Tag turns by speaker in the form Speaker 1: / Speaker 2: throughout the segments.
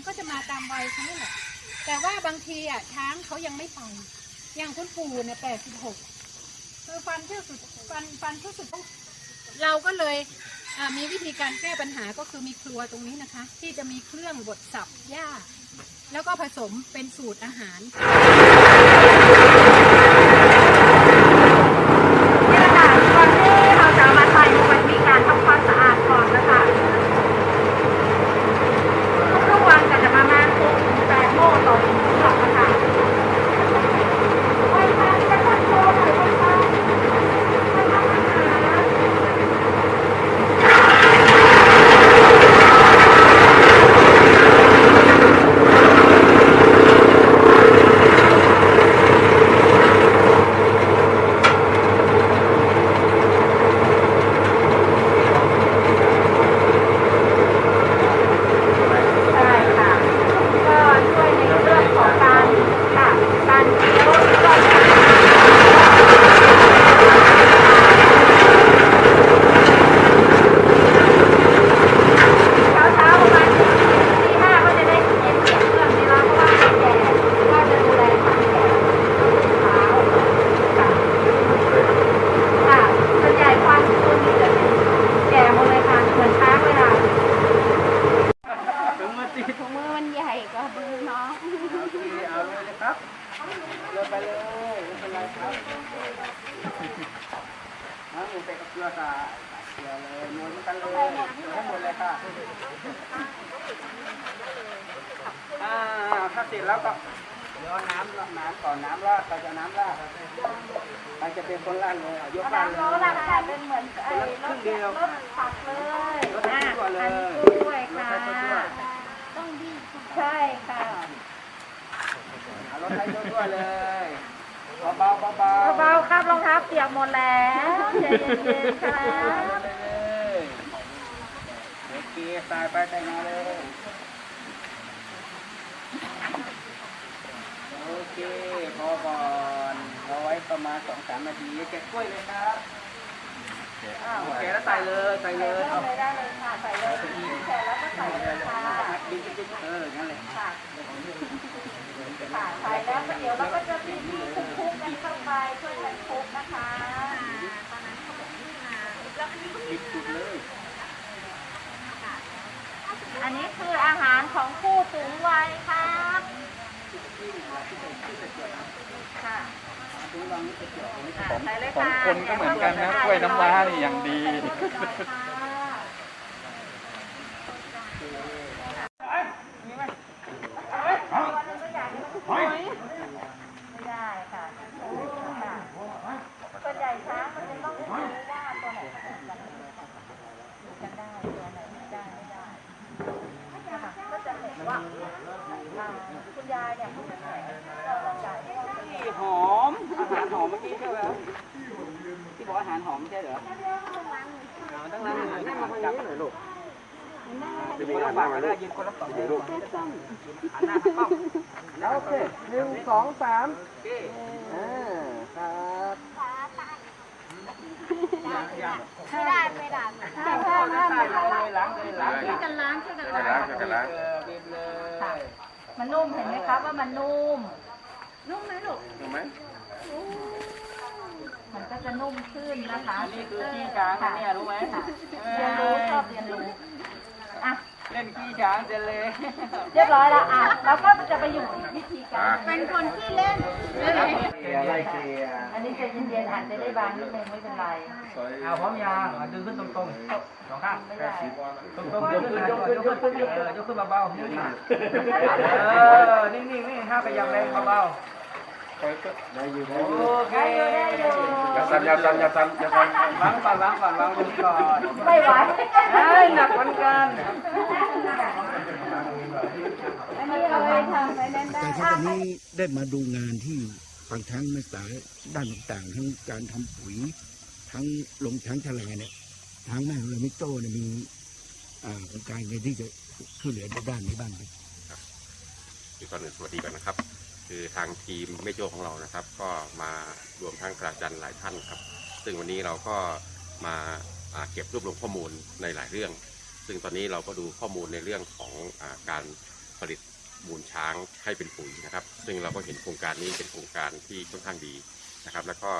Speaker 1: มันก็จะมาตามวัยเขาแหละแต่ว่าบางทีอะช้างเขายังไม่ไปอย่างคุณปู่เนี่ยแปดสิบหกคือฟันเชือกสุดฟันฟันเชือกสุดต้องเราก็เลยมีวิธีการแก้ปัญหาก็คือมีครัวตรงนี้นะคะ ที่จะมีเครื่องบดสับหญ้า แล้วก็ผสมเป็นสูตรอาหาร
Speaker 2: นี่แหละค่ะก่อนที่เราจะเอามาใส่มันมีการทำความสะอาดก่อนนะคะทุกๆวันก็จะประมาณ6ถึง8โมงต่อหนึ่งรอบนะคะไปทานกันทั้งโลกเลยนะคะไปทำอาหาร ใช่ค่ะ ก็ช่วยในเรื่องของการค่ะการเคี้ยวก็เช้าเช้าๆประมาณตีห้าก็จะได้ยินเสียงเครื่องนี้แล้วเพราะว่าคนแก่ก็จะดูแลคนแก่เช้าค่ะค่ะส่วนใหญ่ความคุณนี่จะเป็นแก่หมดเลยค่ะเหมือนช้างเลยค่ะ
Speaker 3: ถึงมาตี
Speaker 2: ถุงมือมันใหญ่ก็ดูเนาะ
Speaker 3: เอาเลยนะครับเดินไปเลยไม่เป็นไรครับน้ำหมูเป็ดกับเกลือค่ะเกลือเลยนวลเหมือนกันเลยนวลให้หมดเลยค่ะอ่าถ้าเสร็จแล้วก็เดี๋ยวเอาน้ำน้ำก่ อนน้ำราดเราจะน้ำราดใครจะเป็นคนราดเลยเอายกราดเลย
Speaker 2: น้ำรถอะค่ะเป็นเหมือนไอ้รถรถผักเลย
Speaker 3: รถตัวเลย
Speaker 2: ด้วยค่ะ
Speaker 3: ไฟตัว
Speaker 2: ใช่ค่ะ
Speaker 3: รถไฟตัวเลยเบาๆเบาๆ
Speaker 2: เบาๆครับรองเท้าเปียกหมดแล้วใจเย็นๆครับ
Speaker 3: โอเคตายไปแต่งงานเลย โอเค พอก่อนเอาไว้ ประมาณสองสามนาทีแกะกล้วยเลยครับโอเคแล้วใส่เลยใส่เลยเอา
Speaker 2: ใส่ได้เลยค่ะ ใส่เลยใส่แล้วก็ใส่เลยค่ะ
Speaker 3: ดึงดึงเอองั้นเลย
Speaker 2: ค่ะค่ะใส่แล้วก็เดี๋ยวเราก็จะพี่พี่คลุกๆกันเข้าไปช่วยกันคลุกนะคะตอนนั้นเขาบอกนี่นะแล้วก็
Speaker 3: บิดสุดเลย
Speaker 2: อันนี้คืออาหารของผู้สูงวัยครับ ค่ะ
Speaker 3: ดูลองนี่จะเกี่ยวกับนี่
Speaker 2: อะ
Speaker 4: ของ
Speaker 2: ใส่เลย
Speaker 4: ของ
Speaker 2: ค่ะ
Speaker 4: คนก็เหมือนกันนะกล้วยน้ำว้านี่อย่างดี
Speaker 2: ไม่ได้ค่ะค่ะส่วนใหญ่ช้างมันจะต้องรู้ว่าตัวไหนผสมกันดูกันได้ตัวไหนไม่ได้ไม่ได้นะคะก็จะเห็นว่าอ่าคุณยายเนี่ยเขาจะใส่เราเราจ่ายให้เราเป็น
Speaker 3: ที่ หอม อาหารหอมเมื่อกี้ใช่ไหมที่บอกอาหารหอมใช่เหรอเอาตั้งนั้นเลยนั่งมาทางนี้หน่อยลูกยืนคนละฝั่งก็ได้ยืนคนละฝั่งเลยลูกหันหน้าทางกล้องแล้วโอเคหนึ่งสองสามโอเคอ่าครับยัง
Speaker 2: ไม่ได้ไม่ได้
Speaker 3: ใช่ใช่ใช่เลยล้างเลยล้าง
Speaker 1: ช่วยกันล้างช่วยกัน
Speaker 4: ช่วย
Speaker 1: ล้าง
Speaker 4: ล้างช่วยกันล้าง
Speaker 3: บีบเลย
Speaker 2: มันนุ่มเห็นไหมครับว่ามันนุ่ม
Speaker 1: นุ่มไหมลูก
Speaker 4: ถูกไหม
Speaker 2: มันก็จะนุ่มขึ้นนะคะ
Speaker 3: อันนี้คือขี้ช้างนะเนี่ยรู้ไหม
Speaker 2: เรียนรู้ชอบเรียนรู้อะ
Speaker 3: เล่นขี้ช้างเสร็จเลย
Speaker 2: เรียบร้อยแล้วอะเราก็จะไปอยู่อีกวิธีการ
Speaker 1: เป็นคนที่เล่น
Speaker 3: เกลียอะไรเกลีย
Speaker 2: อันนี้ใจเย็นๆอาจจะได้บางนิดนึงไม่เป็นไร
Speaker 3: เอาพร้อมยางดึงขึ้นตรงๆสองข้าง
Speaker 2: ไม่ได้
Speaker 3: ตรงๆยกขึ้นยกขึ้นยกขึ้นเออยกขึ้นเบาๆเออนิ่งๆนี่ห้ามไปยำแรงเบาๆได้อยู่ได้อยู่ โอเค
Speaker 4: สั่นอย่าสั่นอย่าสั่นอย่าสั่น
Speaker 3: วางก่อนวางก่อนวางตรงนี้ก่อน
Speaker 2: ไม่ไหว
Speaker 3: เอ้ยหนักเหมือนกัน
Speaker 2: อันนี้เราไปค่ะไปเล่นได้
Speaker 5: แต่ครับวันนี้ได้มาดูงานที่บางช้างไม่สายด้านต่างๆ ทั้งการทำปุ๋ย ทั้งลงช้างชลาเนี่ยทางแม่เรามิโต้เนี่ยมีอ่าโครงการในที่จะช่วยเหลือในด้านนี้บ้างไหม
Speaker 6: คือก่อนอื่นสวัสดีก่อนนะครับ คือทางทีมไม่โจของเรานะครับ ก็มารวมทั้งคณาจารย์หลายท่านครับ ซึ่งวันนี้เราก็มาาเก็บรวบรวมข้อมูลในหลายเรื่อง ซึ่งตอนนี้เราก็ดูข้อมูลในเรื่องของอาการผลิตมูลช้างให้เป็นปุ๋ยนะครับ ซึ่งเราก็เห็นโครงการนี้เป็นโครงการที่ค่อนข้างดีนะครับ แล้วก็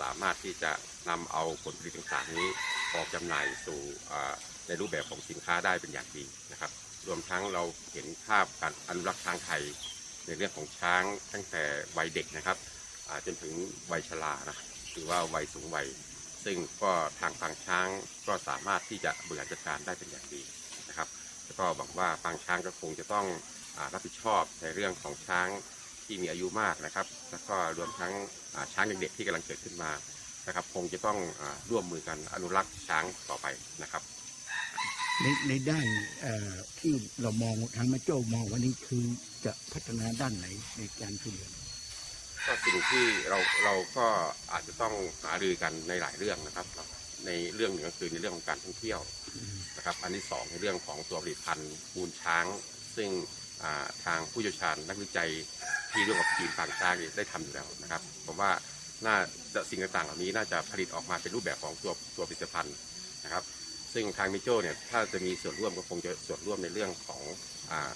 Speaker 6: สามารถที่จะนำเอาผลผลิตต่างๆนี้ออกจำหน่ายสู่ในรูปแบบของสินค้าได้เป็นอย่างดีนะครับ รวมทั้งเราเห็นภาพการอนุรักษ์ช้างไทย ในเรื่องของช้างตั้งแต่วัยเด็กนะครับจนถึงวัยชรานะหรือว่าวัยสูงวัย ซึ่งก็ทางปางช้างก็สามารถที่จะบริหารจัดการได้เป็นอย่างดีนะครับ แล้วก็หวังว่าปางช้างก็คงจะต้องอรับผิดชอบในเรื่องของช้างที่มีอายุมากนะครับ แล้วก็รวมทั้งอ่าช้างเด็กๆที่กำลังเกิดขึ้นมานะครับ คงจะต้องอร่วมมือกันอนุรักษ์ช้างต่อไปนะครับ
Speaker 5: ในในด้านเอ่อที่เรามองทางแม่โจ้มองวันนี้คือจะพัฒนาด้านไหนในการช่วยเหลือ
Speaker 6: ก็สิ่งที่เราเราก็อาจจะต้องหารือกันในหลายเรื่องนะครับ ในเรื่องหนึ่งก็คือในเรื่องของการท่องเที่ยวนะครับ อันที่สองในเรื่องของตัวผลิตภัณฑ์มูลช้าง ซึ่งอ่าทางผู้เชี่ยวชาญนักวิจัยที่ร่วมกับทีมต่างชาติได้ทำอยู่แล้วนะครับ ผมว่าน่าจะสิ่งต่างๆเหล่านี้น่าจะผลิตออกมาเป็นรูปแบบของตัวตัวผลิตภัณฑ์นะครับ ซึ่งทางมิโจเนี่ยถ้าจะมีส่วนร่วมก็คงจะส่วนร่วมในเรื่องของอ่า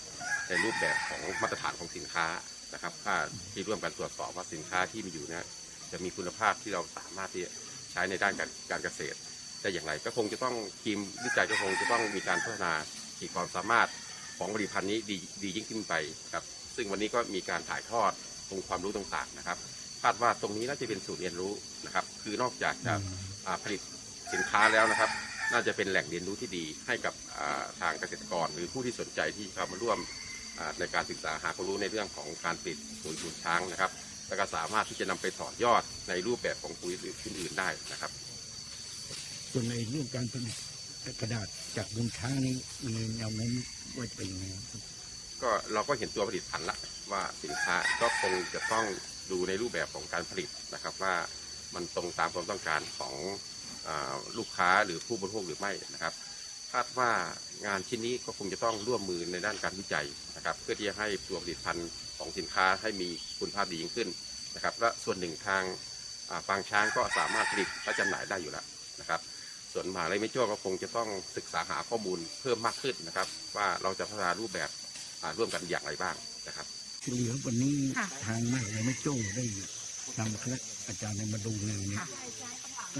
Speaker 6: ในรูปแบบของมาตรฐานของสินค้านะครับถ้าที่ร่วมกันตรวจสอบว่าสินค้าที่มีอยู่เนะจะมีคุณภาพที่เราสามารถที่จะใช้ในด้านการการเกษตรได้อย่างไร ก็คงจะต้องทีมวิจัยก็คงจะต้องมีการพัฒนาขีดความสามารถของผลิตภัณฑ์นี้ดีดียิ่งขึ้นไปครับซึ่งวันนี้ก็มีการถ่ายทอดองค์ความรู้ต่างๆนะครับคาดว่าตรงนี้น่าจะเป็นศูนย์เรียนรู้นะครับ คือนอกจากจะอ่าผลิตสินค้าแล้วนะครับ น่าจะเป็นแหล่งเรียนรู้ที่ดีให้กับอ่าทางเกษตรกร หรือผู้ที่สนใจที่เข้ามาร่วมอ่าในการศึกษาหาความรู้ในเรื่องของการผลิตปุ๋ยมูลช้างนะครับ แล้วก็สามารถที่จะนำไปต่อยอดในรูปแบบของปุ๋ยอื่นๆได้นะครับ
Speaker 5: ส่วนในเรื่องการผลิตกระดาษจากบุญช้างนี้มีแนวโน้มว่าจะเป็นยังไงครับ
Speaker 6: ก็เราก็เห็นตัวผลิตภัณฑ์ละว่าสินค้าก็คงจะต้องดูในรูปแบบของการผลิตนะครับ ว่ามันตรงตามความต้องการของอา ลูกค้าหรือผู้บริโภคหรือไม่นะครับ คาดว่างานชิ้นนี้ก็คงจะต้องร่วมมือในด้านการวิจัยนะครับ เพื่อที่จะให้ตัวผลิตภัณฑ์ของสินค้าให้มีคุณภาพดียิ่งขึ้นนะครับ และส่วนหนึ่งทางอ่าปางช้างก็สามารถผลิตและจำหน่ายได้อยู่แล้วนะครับ ส่วนมหาลัยไม่โจ้ก็คงจะต้องศึกษาหาข้อมูลเพิ่มมากขึ้นนะครับ ว่าเราจะพัฒนารูปแบบอ่าร่วมกันอย่างไรบ้างนะครับ
Speaker 5: ที่เหลือวันนี้
Speaker 1: ค่ะ
Speaker 5: ทางมหาวิทยาลัยแม่โจ้ได้นำคณะอาจารย์มาดูงานเนี่ย
Speaker 1: ค่ะ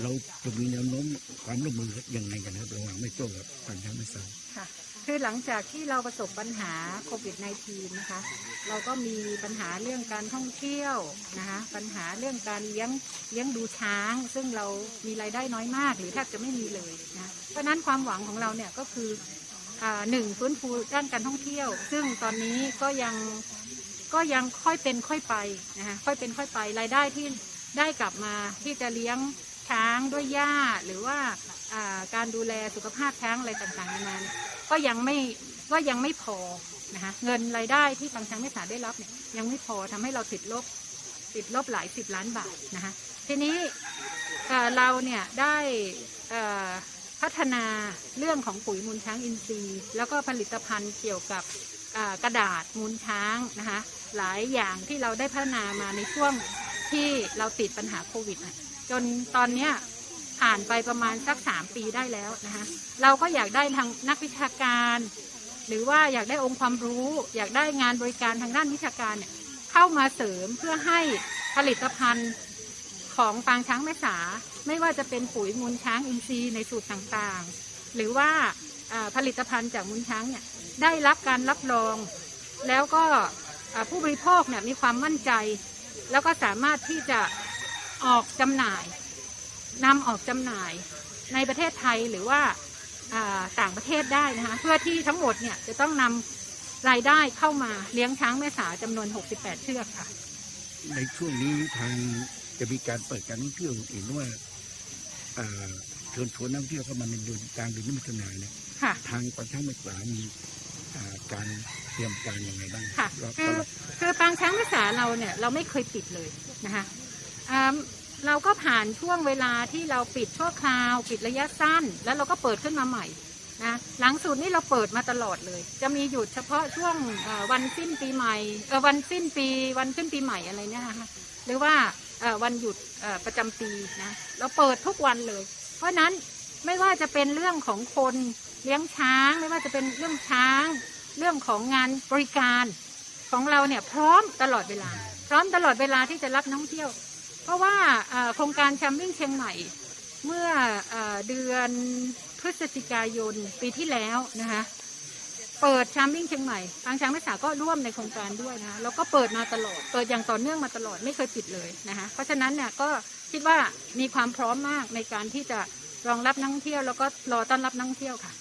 Speaker 5: เราจะมีแนวโน้มความร่วมมือยังไงกันครับระหว่างแม่โจ้กับทางช้างแม่สา
Speaker 1: ค่ะคือหลังจากที่เราประสบปัญหาโควิด -19 นะคะ เราก็มีปัญหาเรื่องการท่องเที่ยวนะคะ ปัญหาเรื่องการเลี้ยงเลี้ยงดูช้าง ซึ่งเรามีรายได้น้อยมาก หรือแทบจะไม่มีเลยนะ เพราะนั้นความหวังของเราเนี่ยก็คืออหนึ่งฟื้นฟูด้านการท่องเที่ยว ซึ่งตอนนี้ก็ยังก็ยังค่อยเป็นค่อยไปนะคะค่อยเป็นค่อยไปรายได้ที่ได้กลับมาที่จะเลี้ยง ช้างด้วยหญ้าหรือว่าการดูแลสุขภาพช้างอะไรต่างๆนานาเนี่ยก็ยังไม่ก็ยังไม่พอนะคะเงินรายได้ที่ทางช้างไม่สาได้รับเนี่ยยังไม่พอทำให้เราติดลบติดลบหลายสิบล้านบาทนะคะทีนี้เราเนี่ยได้พัฒนาเรื่องของปุ๋ยมูลช้างอินทรีย์ แล้วก็ผลิตภัณฑ์เกี่ยวกับกระดาษมูลช้างนะคะหลายอย่างที่เราได้พัฒนามาในช่วงที่เราติดปัญหาโควิดน่ะ จนตอนเนี้ยผ่านไปประมาณสักสามปีได้แล้วนะคะเราก็อยากได้ทางนักวิชาการ หรือว่าอยากได้องค์ความรู้ อยากได้งานบริการทางด้านวิชาการเนี่ยเข้ามาเสริมเพื่อให้ผลิตภัณฑ์ของปางช้างแม่สา ไม่ว่าจะเป็นปุ๋ยมูลช้างอินทรีย์ในสูตรต่างๆ หรือว่าผลิตภัณฑ์จากมูลช้างเนี่ยได้รับการรับรอง แล้วก็ผู้บริโภคเนี่ยมีความมั่นใจ แล้วก็สามารถที่จะ ออกจำหน่ายนำออกจำหน่ายในประเทศไทยหรือว่าอ่าต่างประเทศได้นะคะเพื่อที่ทั้งหมดเนี่ยจะต้องนำรายได้เข้ามาเลี้ยงช้างแม่สาจำนวน 68 เชือกค่ะ
Speaker 5: ในช่วงนี้ทางจะมีการเปิดการท่องเที่ยวเห็นว่าอ่าเชิญชวนนักท่องเที่ยวเข้ามาในเดือนกลางเดือนมิถุนายนเนี่ย
Speaker 1: ค่ะ
Speaker 5: ทางปางช้างแม่สายมีอ่าการเตรียมการยังไงบ้าง
Speaker 1: ค่ะ
Speaker 5: รอบ
Speaker 1: คือ
Speaker 5: รอบ
Speaker 1: คือปางช้างแม่สาเราเนี่ยเราไม่เคยปิดเลยนะคะอ่า เราก็ผ่านช่วงเวลาที่เราปิดชั่วคราว ปิดระยะสั้น แล้วเราก็เปิดขึ้นมาใหม่นะหลังสุดนี่เราเปิดมาตลอดเลย จะมีหยุดเฉพาะช่วงวันสิ้นปีใหม่วันสิ้นปีวันขึ้นปีใหม่อะไรเนี่ยนะคะหรือว่าวันหยุดประจำปีนะเราเปิดทุกวันเลย เพราะฉะนั้นไม่ว่าจะเป็นเรื่องของคนเลี้ยงช้าง ไม่ว่าจะเป็นเรื่องช้าง เรื่องของงานบริการของเราเนี่ยพร้อมตลอดเวลา พร้อมตลอดเวลาที่จะรับนักท่องเที่ยว เพราะว่าโครงการแชมปิ้งเชียงใหม่ เมื่อเอเดือนพฤศจิกายนปีที่แล้วนะคะเปิดแชมปิ้งเชียงใหม่ทางช้างแม่สาก็ร่วมในโครงการด้วยนะคะแล้วก็เปิดมาตลอดเปิดอย่างต่อเนื่องมาตลอดไม่เคยปิดเลยนะคะเพราะฉะนั้นเนี่ยก็คิดว่ามีความพร้อมมากในการที่จะรองรับนักท่องเที่ยว แล้วก็รอต้อนรับนักท่องเที่ยวค่ะ